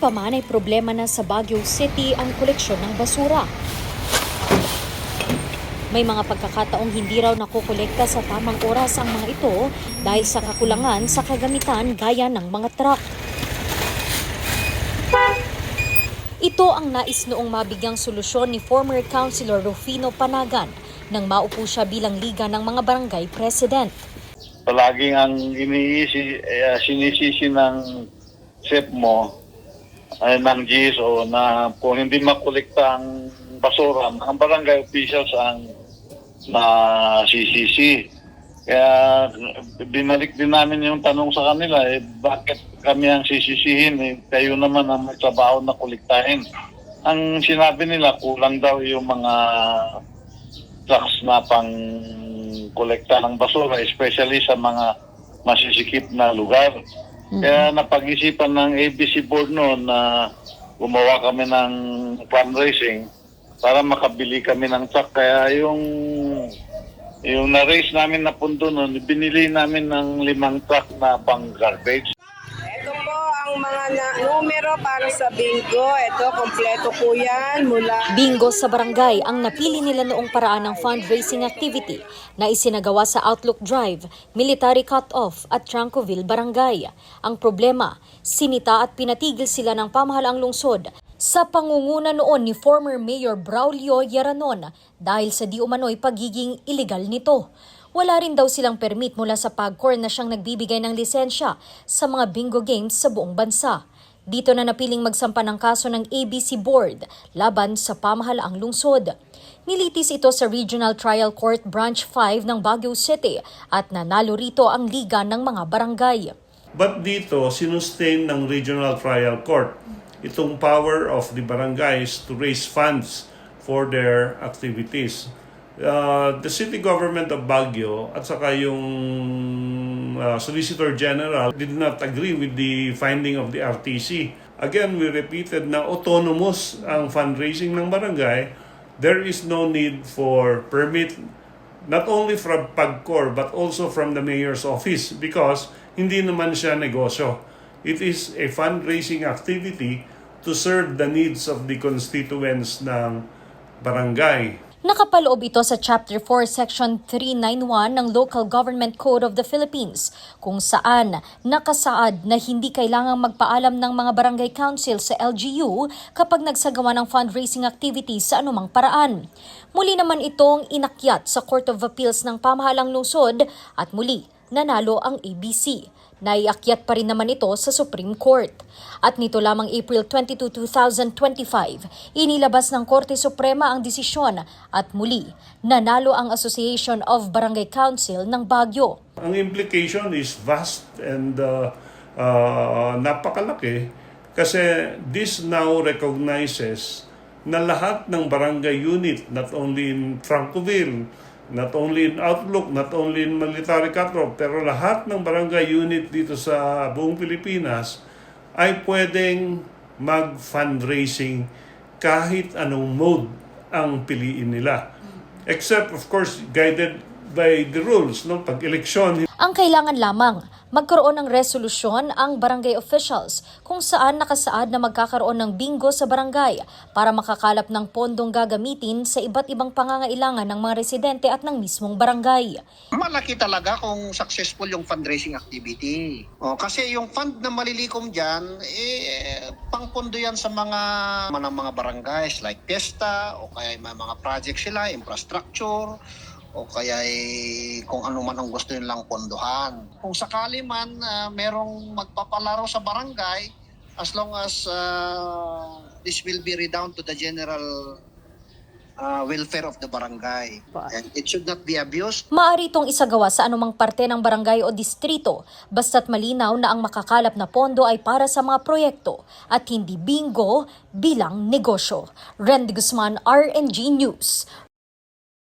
pa man ay problema na sa Baguio City ang koleksyon ng basura. May mga pagkakataong hindi raw nakokolekta sa tamang oras ang mga ito dahil sa kakulangan sa kagamitan gaya ng mga truck. Ito ang nais noong mabigyang solusyon ni former Councilor Rufino Panagan nang maupo siya bilang liga ng mga barangay president. palaging ang iniisi, eh, sinisisi ng SEP mo ay ng GSO na kung hindi makolekta ang basura, ang barangay officials ang na CCC. Kaya binalik din namin yung tanong sa kanila, eh, bakit kami ang sisisihin? Eh, kayo naman ang may trabaho na kolektahin. Ang sinabi nila, kulang daw yung mga trucks na pang kolekta ng basura, especially sa mga masisikip na lugar. Kaya napag-isipan ng ABC board noon na gumawa kami ng fundraising para makabili kami ng truck. Kaya yung yung na-raise namin na pundo noon, binili namin ng limang truck na pang garbage. Mga na- numero para sa bingo. Ito, kompleto po yan mula Bingo sa barangay ang napili nila noong paraan ng fundraising activity na isinagawa sa Outlook Drive, Military Cut-Off at Trancoville Barangay. Ang problema, sinita at pinatigil sila ng pamahalaang lungsod sa pangunguna noon ni former Mayor Braulio Yaranon dahil sa di umano'y pagiging illegal nito. Wala rin daw silang permit mula sa PAGCOR na siyang nagbibigay ng lisensya sa mga bingo games sa buong bansa. Dito na napiling magsampa ng kaso ng ABC Board laban sa pamahalaang lungsod. Nilitis ito sa Regional Trial Court Branch 5 ng Baguio City at nanalo rito ang Liga ng mga Barangay. But dito, sinustain ng Regional Trial Court itong power of the barangays to raise funds for their activities. Uh, the city government of Baguio at saka yung uh, Solicitor General did not agree with the finding of the RTC. Again, we repeated na autonomous ang fundraising ng barangay. There is no need for permit not only from PAGCOR but also from the mayor's office because hindi naman siya negosyo. It is a fundraising activity to serve the needs of the constituents ng barangay. Nakapaloob ito sa Chapter 4, Section 391 ng Local Government Code of the Philippines, kung saan nakasaad na hindi kailangang magpaalam ng mga barangay council sa LGU kapag nagsagawa ng fundraising activities sa anumang paraan. Muli naman itong inakyat sa Court of Appeals ng pamahalang lungsod at muli nanalo ang ABC. Naiakyat pa rin naman ito sa Supreme Court. At nito lamang April 22, 2025, inilabas ng Korte Suprema ang desisyon at muli nanalo ang Association of Barangay Council ng Baguio. Ang implication is vast and uh, uh, napakalaki kasi this now recognizes na lahat ng barangay unit, not only in Francoville, not only in Outlook, not only in Military Cutoff, pero lahat ng barangay unit dito sa buong Pilipinas ay pwedeng mag-fundraising kahit anong mode ang piliin nila. Except, of course, guided by the rules. No? Pag eleksyon, Ang kailangan lamang, magkaroon ng resolusyon ang barangay officials kung saan nakasaad na magkakaroon ng bingo sa barangay para makakalap ng pondong gagamitin sa iba't ibang pangangailangan ng mga residente at ng mismong barangay. malaki talaga kung successful yung fundraising activity. O, kasi yung fund na malilikom dyan, eh, pangpondo yan sa mga ng mga barangays like Fiesta o kaya may mga project sila, infrastructure o kaya eh, kung ano man ang gusto nilang pondohan. Kung sakali man ah, merong magpapalaro sa barangay, as long as ah, this will be redound to the general ah, welfare of the barangay. And it should not be abused. Maaari itong isagawa sa anumang parte ng barangay o distrito basta't malinaw na ang makakalap na pondo ay para sa mga proyekto at hindi bingo bilang negosyo. Randy Guzman, RNG News.